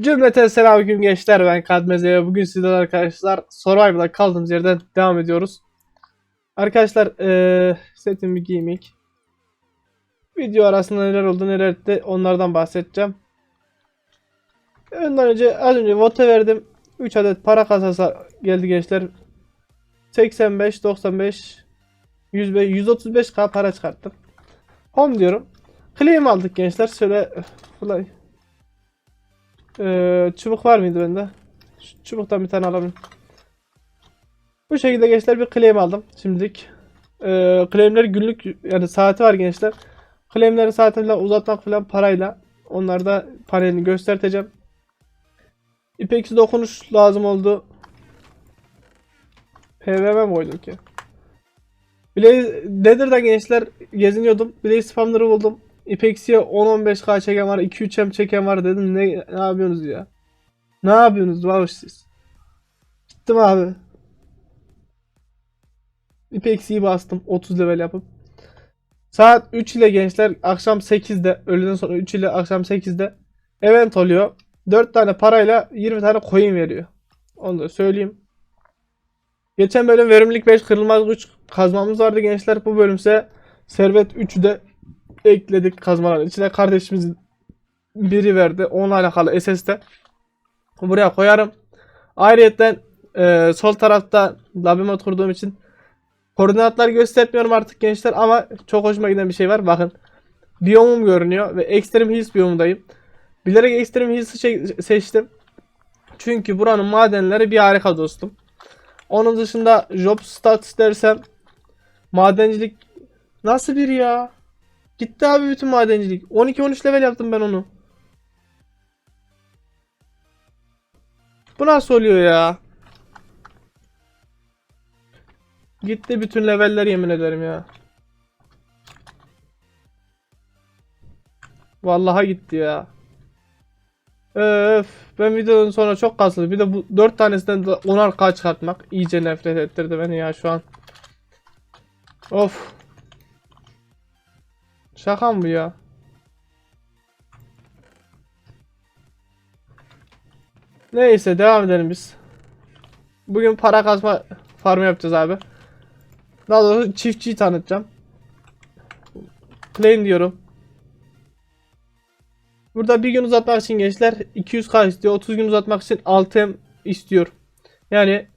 Cümleten selamünaleyküm gençler ben Kadmeze ve bugün sizlerle arkadaşlar Survival'a kaldığımız yerden devam ediyoruz. Arkadaşlar eee setimi giymek. Video arasında neler oldu neler etti onlardan bahsedeceğim. Ondan önce az önce vote verdim. 3 adet para kasası geldi gençler. 85, 95, 105, 135k para çıkarttık. Home diyorum. Claim aldık gençler. Şöyle fly. Ee, çubuk var mıydı bende? Şu çubuktan bir tane alalım. Bu şekilde gençler bir claim aldım şimdilik. Ee, claimler günlük yani saati var gençler. Claimlerin saatini falan uzatmak falan parayla. Onlarda panelini göstereceğim. İpeksi dokunuş lazım oldu. PVM mi koydum ki? Blaze Nether'da gençler geziniyordum. Blaze spamları buldum. İpeksi'ye 10-15k çeken var. 2-3 m çeken var dedim. Ne, ne yapıyorsunuz ya? Ne yapıyorsunuz vavuş siz? Gittim abi. İpeksi'yi bastım. 30 level yapıp. Saat 3 ile gençler akşam 8'de öğleden sonra 3 ile akşam 8'de event oluyor. 4 tane parayla 20 tane coin veriyor. Onu da söyleyeyim. Geçen bölüm verimlilik 5 kırılmaz güç kazmamız vardı gençler. Bu bölümse servet 3'ü de ekledik kazmaların içine. Kardeşimizin biri verdi. Onunla alakalı SS'de. Buraya koyarım. Ayrıyeten e, sol tarafta labime kurduğum için koordinatlar göstermiyorum artık gençler ama çok hoşuma giden bir şey var. Bakın biyomum görünüyor ve Extreme Hills biyomundayım. Bilerek Extreme Hills'ı seçtim. Çünkü buranın madenleri bir harika dostum. Onun dışında job stats dersem madencilik nasıl bir ya? Gitti abi bütün madencilik. 12-13 level yaptım ben onu. Bu nasıl oluyor ya? Gitti bütün leveller yemin ederim ya. Vallahi gitti ya. Öf, ben videonun sonra çok kasıldı. Bir de bu 4 tanesinden de 10'ar K çıkartmak iyice nefret ettirdi beni ya şu an. Of. Şaka mı bu ya? Neyse devam edelim biz. Bugün para kasma farmı yapacağız abi. Daha doğrusu çiftçiyi tanıtacağım. Claim diyorum. Burada bir gün uzatmak için gençler 200k istiyor. 30 gün uzatmak için 6M istiyor. Yani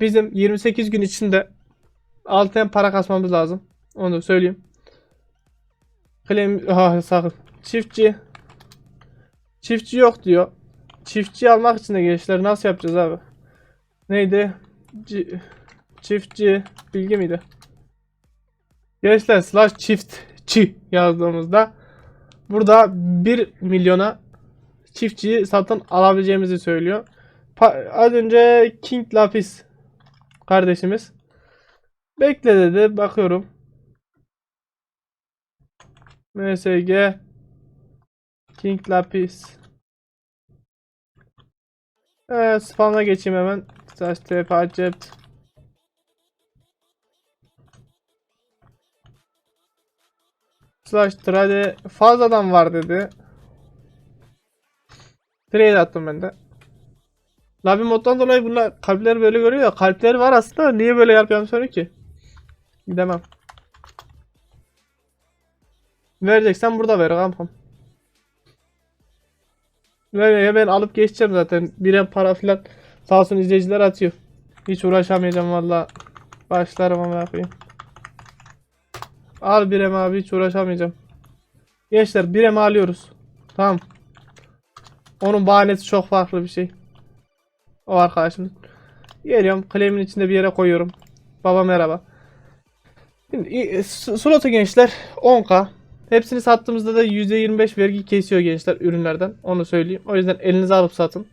bizim 28 gün içinde 6M para kasmamız lazım. Onu da söyleyeyim. Claim ha sakın. Çiftçi. Çiftçi yok diyor. Çiftçi almak için de gençler nasıl yapacağız abi? Neydi? C- çiftçi bilgi miydi? Gençler slash çiftçi yazdığımızda burada 1 milyona çiftçiyi satın alabileceğimizi söylüyor. Pa- az önce King Lapis kardeşimiz bekle dedi bakıyorum. MSG King Lapis Evet spam'a geçeyim hemen. Slash TP accept. Slash trade fazladan var dedi. Trade attım ben de. Labi moddan dolayı bunlar kalpleri böyle görüyor ya. Kalpleri var aslında. Niye böyle yapıyorum söyle ki? Gidemem. Vereceksen burada ver kampam. Böyle ya ben alıp geçeceğim zaten. Birer para filan sağ olsun izleyiciler atıyor. Hiç uğraşamayacağım valla. Başlarım ama yapayım. Al birem abi hiç uğraşamayacağım. Gençler birem alıyoruz. Tamam. Onun bahanesi çok farklı bir şey. O arkadaşım. Geliyorum claim'in içinde bir yere koyuyorum. Baba merhaba. Şimdi slotu gençler 10k. Hepsini sattığımızda da %25 vergi kesiyor gençler ürünlerden. Onu söyleyeyim. O yüzden elinize alıp satın.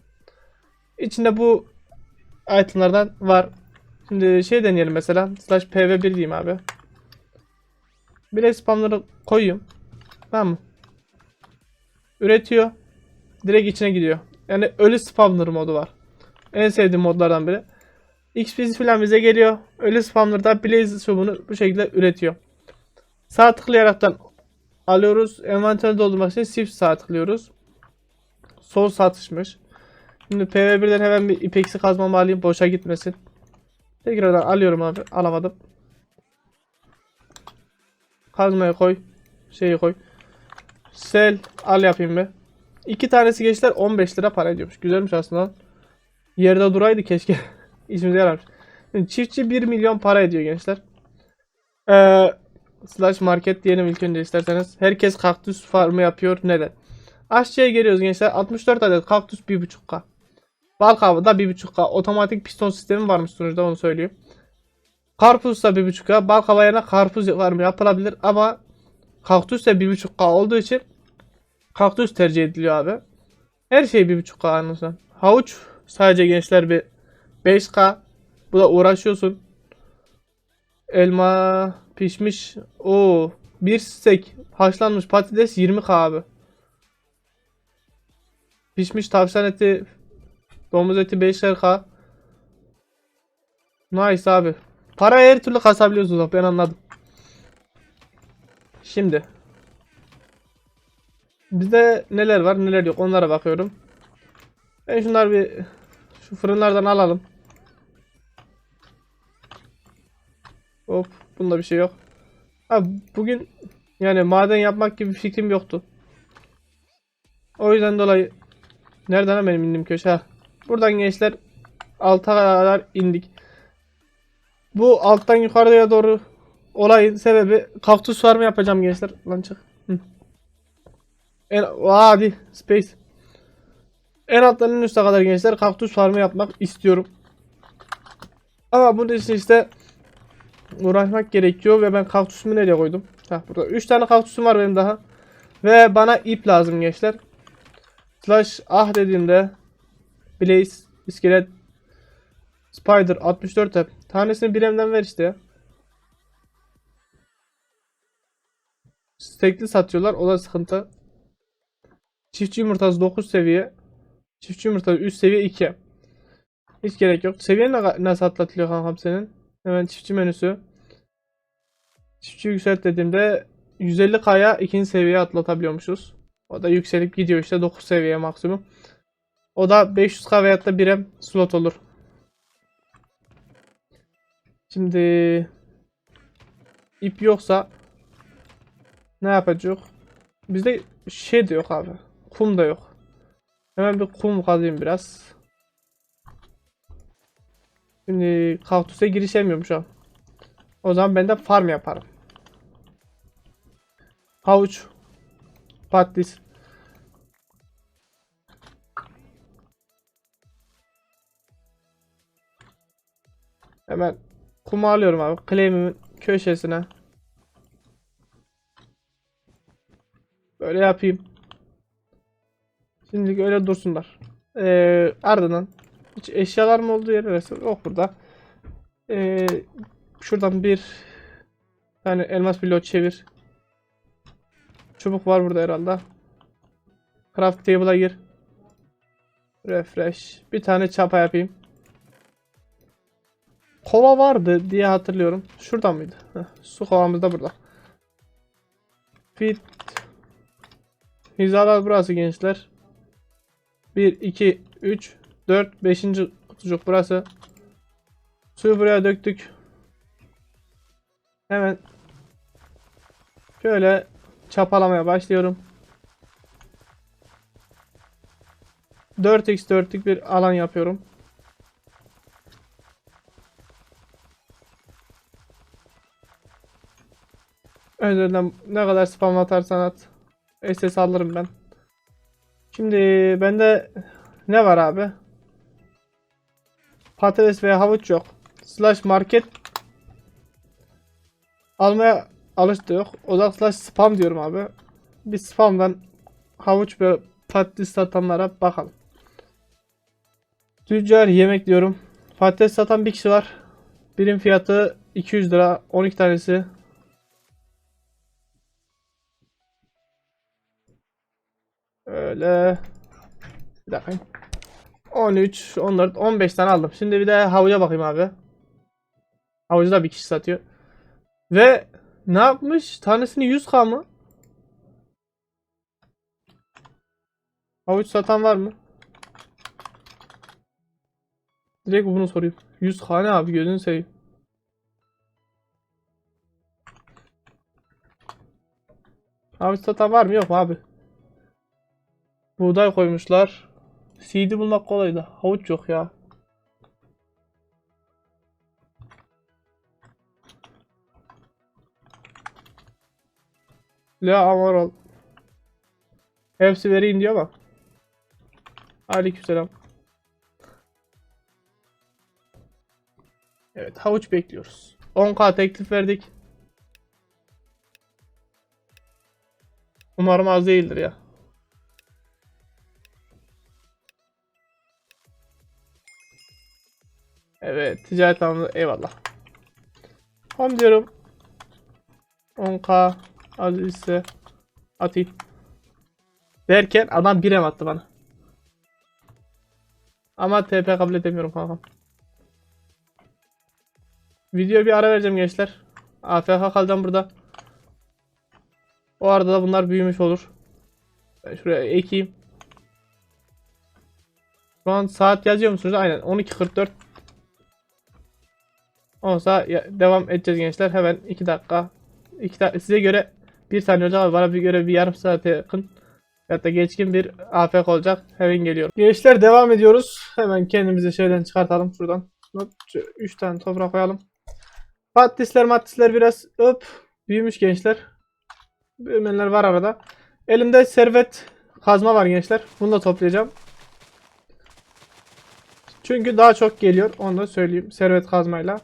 İçinde bu itemlardan var. Şimdi şey deneyelim mesela. Slash pv1 diyeyim abi. Bir spamları koyayım. Tamam mı? Üretiyor. Direkt içine gidiyor. Yani ölü spamlar modu var. En sevdiğim modlardan biri. XP falan bize geliyor. Ölü spamları da Blaze Shop'unu bu şekilde üretiyor. Sağ tıklayaraktan alıyoruz. Envanteri doldurmak için shift sağ tıklıyoruz. Sol satışmış. Şimdi PV1'den hemen bir ipeksi kazmamı alayım boşa gitmesin. Tekrardan alıyorum abi. Alamadım. Kazmayı koy. Şeyi koy. Sel al yapayım be. İki tanesi gençler 15 lira para ediyormuş. Güzelmiş aslında. Yerde duraydı keşke. İşimize yararmış. Şimdi çiftçi 1 milyon para ediyor gençler. Ee, slash market diyelim ilk önce isterseniz. Herkes kaktüs farmı yapıyor. Neden? Aşçıya geliyoruz gençler. 64 adet kaktüs 1.5k. Bal da 1.5k. Otomatik piston sistemi varmış sonuçta onu söyleyeyim. Karpuz da 1.5k. Bal kabağı yerine karpuz farmı yapılabilir ama kaktüs de 1.5k olduğu için kaktüs tercih ediliyor abi. Her şey 1.5k anlasın. Havuç sadece gençler bir 5k. Bu da uğraşıyorsun. Elma pişmiş. O bir stek haşlanmış patates 20k abi. Pişmiş tavşan eti domuz eti 5'er k. Nice abi. Para her türlü kasabiliyorsunuz ben anladım. Şimdi Bizde neler var neler yok onlara bakıyorum. Ben şunları bir şu fırınlardan alalım. Hop bunda bir şey yok. Abi bugün yani maden yapmak gibi bir fikrim yoktu. O yüzden dolayı nereden benim indim köşe? Ha. Buradan gençler alta kadar indik. Bu alttan yukarıya doğru olayın sebebi kaktüs farmı yapacağım gençler. Lan çık. Hı. En, hadi space. En alttan en üste kadar gençler kaktüs farmı yapmak istiyorum. Ama bunun için işte uğraşmak gerekiyor ve ben kaktüsümü nereye koydum? Heh, burada 3 tane kaktüsüm var benim daha. Ve bana ip lazım gençler. Slash ah dediğimde Blaze, iskelet, Spider 64 hep. Tanesini bir emden ver işte ya. Stekli satıyorlar o da sıkıntı. Çiftçi yumurtası 9 seviye. Çiftçi yumurtası üst seviye 2. Hiç gerek yok. Seviye ne, nasıl atlatılıyor kankam senin? Hemen çiftçi menüsü. Çiftçi yükselt dediğimde 150k'ya ikinci seviyeye atlatabiliyormuşuz. O da yükselip gidiyor işte 9 seviye maksimum. O da 500k veyahut da 1M slot olur. Şimdi ip yoksa ne yapacak? Bizde şey de yok abi. Kum da yok. Hemen bir kum kazayım biraz. Şimdi kaktüse girişemiyorum şu an. O zaman ben de farm yaparım. Havuç. Patates. Hemen kumu alıyorum abi. Claim'imin köşesine. Böyle yapayım. Şimdilik öyle dursunlar. Ee, ardından hiç eşyalar mı olduğu yer neresi? Yok burada. Ee, şuradan bir tane elmas bloğu çevir. Çubuk var burada herhalde. Craft table'a gir. Refresh. Bir tane çapa yapayım. Kova vardı diye hatırlıyorum. Şuradan mıydı? Heh, su kovamız da burada. Fit. Hizalar burası gençler. 1, 2, 3, 4, 5. kutucuk burası. Suyu buraya döktük. Hemen şöyle çapalamaya başlıyorum. 4x 4'lük bir alan yapıyorum. Özelden ne kadar spam atarsan at. SS alırım ben. Şimdi bende ne var abi? Patates veya havuç yok. Slash market almaya alıştı yok. Odak slash spam diyorum abi. Bir spamdan havuç ve patates satanlara bakalım. Tüccar yemek diyorum. Patates satan bir kişi var. Birim fiyatı 200 lira. 12 tanesi. Öyle. Bir dakika. 13, 14, 15 tane aldım. Şimdi bir de havuca bakayım abi. Havucu da bir kişi satıyor. Ve ne yapmış? Tanesini 100k mı? Havuç satan var mı? Direkt bunu sorayım. 100 hane abi gözünü seveyim. Abi satan var mı? Yok abi. Buğday koymuşlar. CD bulmak kolaydı. Havuç yok ya. La Amaral. Hepsi vereyim diyor ama. Aleykümselam. Evet havuç bekliyoruz. 10k teklif verdik. Umarım az değildir ya. Ticaret anlamında eyvallah. Home diyorum. 10k az ise atayım. Derken adam birem attı bana. Ama TP kabul edemiyorum kankam. Video bir ara vereceğim gençler. AFK kalacağım burada. O arada da bunlar büyümüş olur. Ben şuraya ekeyim. Şu an saat yazıyor musunuz? Aynen 12.44. Olsa devam edeceğiz gençler. Hemen 2 dakika. 2 dakika size göre bir saniye olacak ama bana bir göre bir yarım saate yakın. Hatta geçkin bir AFK olacak. Hemen geliyorum. Gençler devam ediyoruz. Hemen kendimizi şeyden çıkartalım şuradan. 3 tane toprak koyalım. Patisler matisler biraz öp büyümüş gençler. Büyümenler var arada. Elimde servet kazma var gençler. Bunu da toplayacağım. Çünkü daha çok geliyor. Onu da söyleyeyim. Servet kazmayla.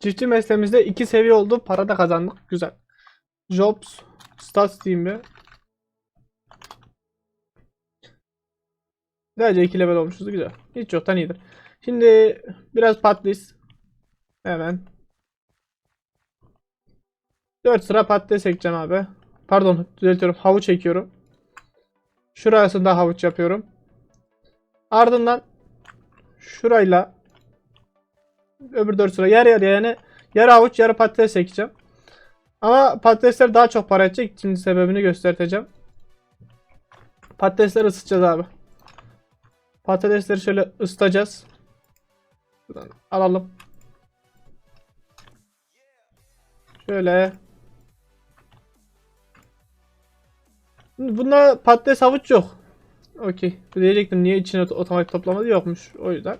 Çiftçi mesleğimizde iki seviye oldu. Para da kazandık. Güzel. Jobs. Stats diyeyim bir. Sadece 2 level olmuşuz. Güzel. Hiç yoktan iyidir. Şimdi biraz patates. Hemen. 4 sıra patates ekeceğim abi. Pardon düzeltiyorum. Havuç ekiyorum. Şurasında havuç yapıyorum. Ardından şurayla öbür 4 sıra yarı yarıya yani yarı havuç yarı patates ekeceğim. Ama patatesler daha çok para edecek. Şimdi sebebini göstereceğim. Patatesleri ısıtacağız abi. Patatesleri şöyle ısıtacağız. Buradan alalım. Şöyle. Bunda patates havuç yok. Okey. Diyecektim niye içine ot- otomatik toplamadı yokmuş. O yüzden.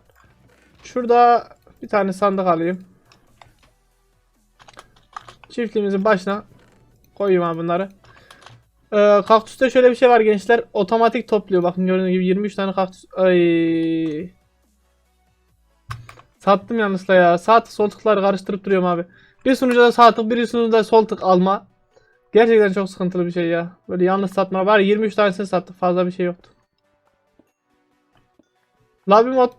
Şurada bir tane sandık alayım. Çiftliğimizin başına koyayım abi bunları. Ee, kaktüste şöyle bir şey var gençler. Otomatik topluyor. Bakın gördüğünüz gibi 23 tane kaktüs. Ay. Sattım yanlışla ya. Sağ tık sol tıkları karıştırıp duruyorum abi. Bir sunucuda sağ tık bir sunucuda sol tık alma. Gerçekten çok sıkıntılı bir şey ya. Böyle yanlış satma var. 23 tanesini sattık. Fazla bir şey yoktu. Lobby mod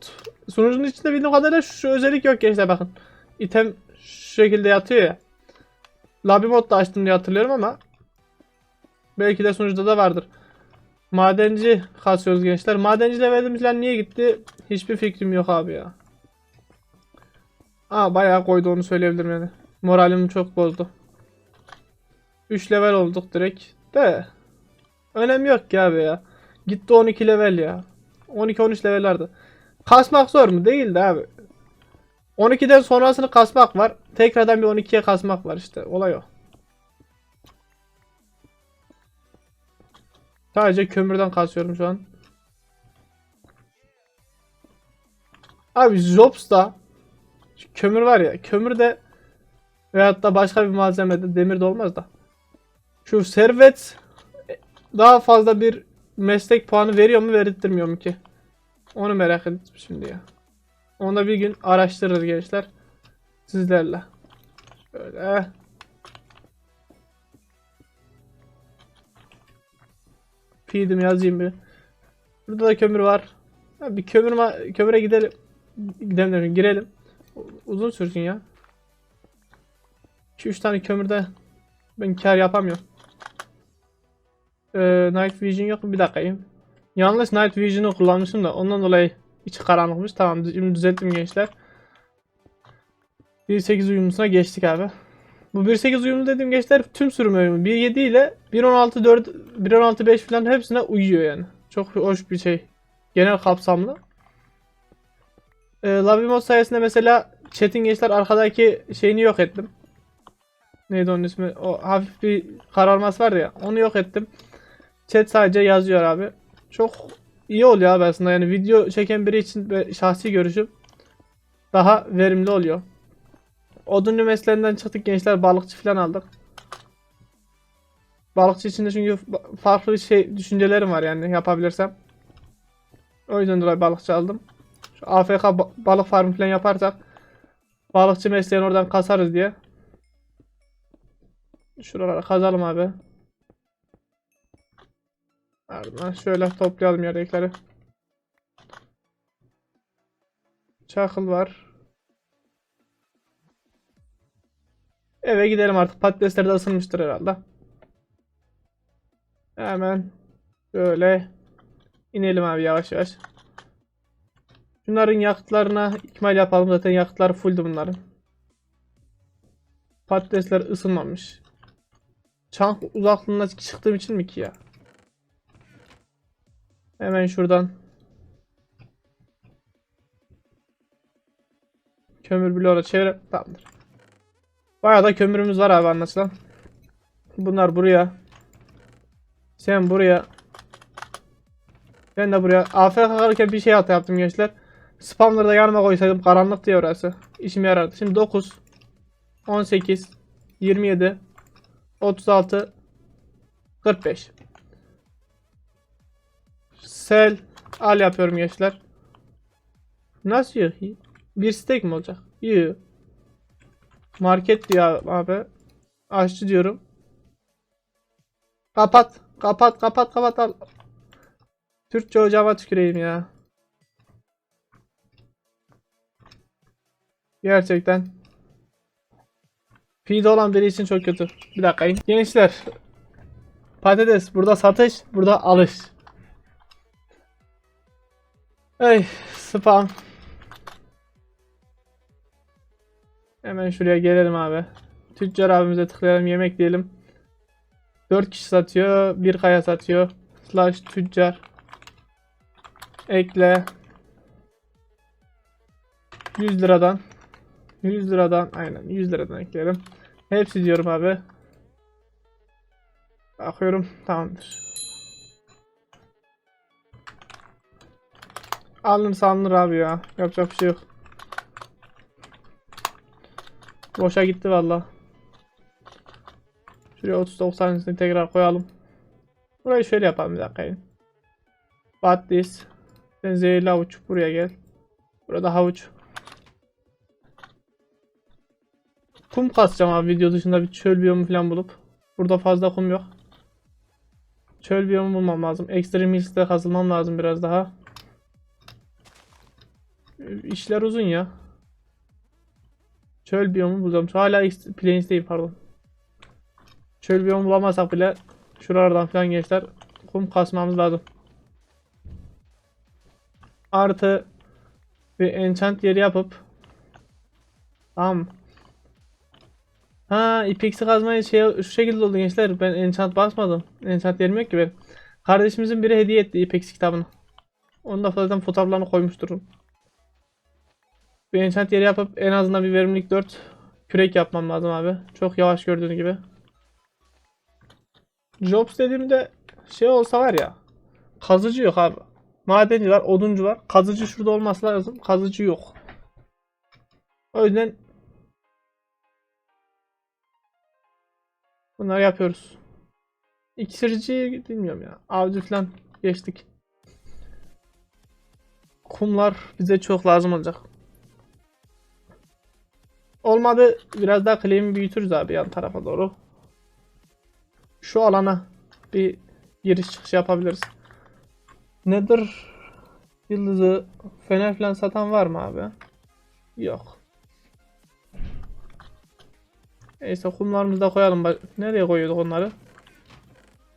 sunucunun içinde bildiğim kadarıyla şu, özellik yok gençler bakın. İtem şu şekilde yatıyor ya. Lobby mod da açtım diye hatırlıyorum ama belki de sunucuda da vardır. Madenci kasıyoruz gençler. Madenci levelimizler niye gitti? Hiçbir fikrim yok abi ya. Aa bayağı koydu onu söyleyebilirim yani. Moralimi çok bozdu. 3 level olduk direkt. De. Önemi yok ki abi ya. Gitti 12 level ya. 12-13 levellerde. Kasmak zor mu? Değil de abi. 12'den sonrasını kasmak var. Tekrardan bir 12'ye kasmak var işte. Olay o. Sadece kömürden kasıyorum şu an. Abi Jobs'ta kömür var ya. Kömür de veyahut da başka bir malzemede demir de olmaz da. Şu servet daha fazla bir meslek puanı veriyor mu verirtmiyor mu ki? Onu merak ettim şimdi ya. Onu da bir gün araştırırız gençler. Sizlerle. Şöyle. Feed'imi yazayım bir. Burada da kömür var. Ha, bir kömür kömüre gidelim. Gidelim girelim. Uzun sürsün ya. 2-3 tane kömürde ben kar yapamıyorum. Ee, Night Vision yok? Bir dakikayım. Yanlış Night Vision'ı kullanmışım da ondan dolayı içi karanlıkmış. Tamam şimdi düzelttim gençler. 1.8 uyumlusuna geçtik abi. Bu 1.8 uyumlu dediğim gençler tüm sürüm uyumu. 1.7 ile 1.16 4 1.16 5 falan hepsine uyuyor yani. Çok hoş bir şey. Genel kapsamlı. E, Labimos sayesinde mesela chat'in gençler arkadaki şeyini yok ettim. Neydi onun ismi? O hafif bir kararması var ya. Onu yok ettim. Chat sadece yazıyor abi. Çok iyi oluyor abi aslında. Yani video çeken biri için ve şahsi görüşüm daha verimli oluyor. Odunlu mesleğinden çıktık gençler balıkçı falan aldık. Balıkçı içinde çünkü fa- farklı şey düşüncelerim var yani yapabilirsem. O yüzden dolayı balıkçı aldım. Şu AFK ba- balık farmı falan yaparsak balıkçı mesleğini oradan kasarız diye. Şuralara kazalım abi. Ardından şöyle toplayalım yerdekileri. Çakıl var. Eve gidelim artık. Patatesler de ısınmıştır herhalde. Hemen böyle inelim abi yavaş yavaş. Bunların yakıtlarına ikmal yapalım. Zaten yakıtları fulldü bunların. Patatesler ısınmamış. Çank uzaklığına çıktığım için mi ki ya? Hemen şuradan kömür bloğuna çevir. Tamamdır. Bayağı da kömürümüz var abi anlaşılan. Bunlar buraya. Sen buraya. Ben de buraya. AFK kalırken bir şey hata yaptım gençler. Spamları da yanıma koysaydım karanlık diye orası. İşime yarardı. Şimdi 9 18 27 36 45 Sel al yapıyorum gençler. Nasıl yok? Bir steak mi olacak? Yok. Market diyor abi. Aşçı diyorum. Kapat. Kapat kapat kapat al. Türkçe hocama tüküreyim ya. Gerçekten. Feed olan biri için çok kötü. Bir dakika. Gençler. Patates. Burada satış. Burada alış. Ey spam. Hemen şuraya gelelim abi. Tüccar abimize tıklayalım yemek diyelim. 4 kişi satıyor. 1 kaya satıyor. Slash tüccar. Ekle. 100 liradan. 100 liradan aynen 100 liradan ekleyelim. Hepsi diyorum abi. Bakıyorum tamamdır. Alınır salınır abi ya. Yapacak bir şey yok. Boşa gitti valla. Şuraya 39 tanesini tekrar koyalım. Burayı şöyle yapalım bir dakika. Bat this. Sen zehirli havuç buraya gel. Burada havuç. Kum kasacağım abi video dışında bir çöl biyomu falan bulup. Burada fazla kum yok. Çöl biyomu bulmam lazım. Extreme Hills'te kazılmam lazım biraz daha. İşler uzun ya. Çöl biyomu bulacağım. Hala Plains'teyim pardon. Çöl biyomu bulamazsak bile şuralardan falan gençler kum kasmamız lazım. Artı bir enchant yeri yapıp Tamam. Ha ipeksi kazmayı şey şu şekilde oldu gençler. Ben enchant basmadım. Enchant yerim yok ki ben. Kardeşimizin biri hediye etti ipeksi kitabını. Onu da zaten fotoğraflarını koymuşturum. Bir enchant yeri yapıp en azından bir verimlilik 4 kürek yapmam lazım abi. Çok yavaş gördüğün gibi. Jobs dediğimde şey olsa var ya. Kazıcı yok abi. Madenci var, oduncu var. Kazıcı şurada olması lazım. Kazıcı yok. O yüzden bunları yapıyoruz. İksirci bilmiyorum ya. Avcı falan geçtik. Kumlar bize çok lazım olacak. Olmadı biraz daha claim'i büyütürüz abi yan tarafa doğru. Şu alana bir giriş çıkış yapabiliriz. Nedir yıldızı fener falan satan var mı abi? Yok. Neyse kumlarımızı da koyalım. Nereye koyuyorduk onları?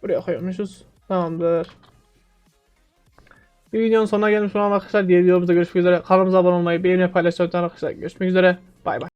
Buraya koyuyormuşuz. Tamamdır. Bir videonun sonuna gelmiş olan arkadaşlar. Diğer videomuzda görüşmek üzere. Kanalımıza abone olmayı, beğenmeyi, paylaşmayı unutmayın arkadaşlar. Görüşmek üzere. Bay bay.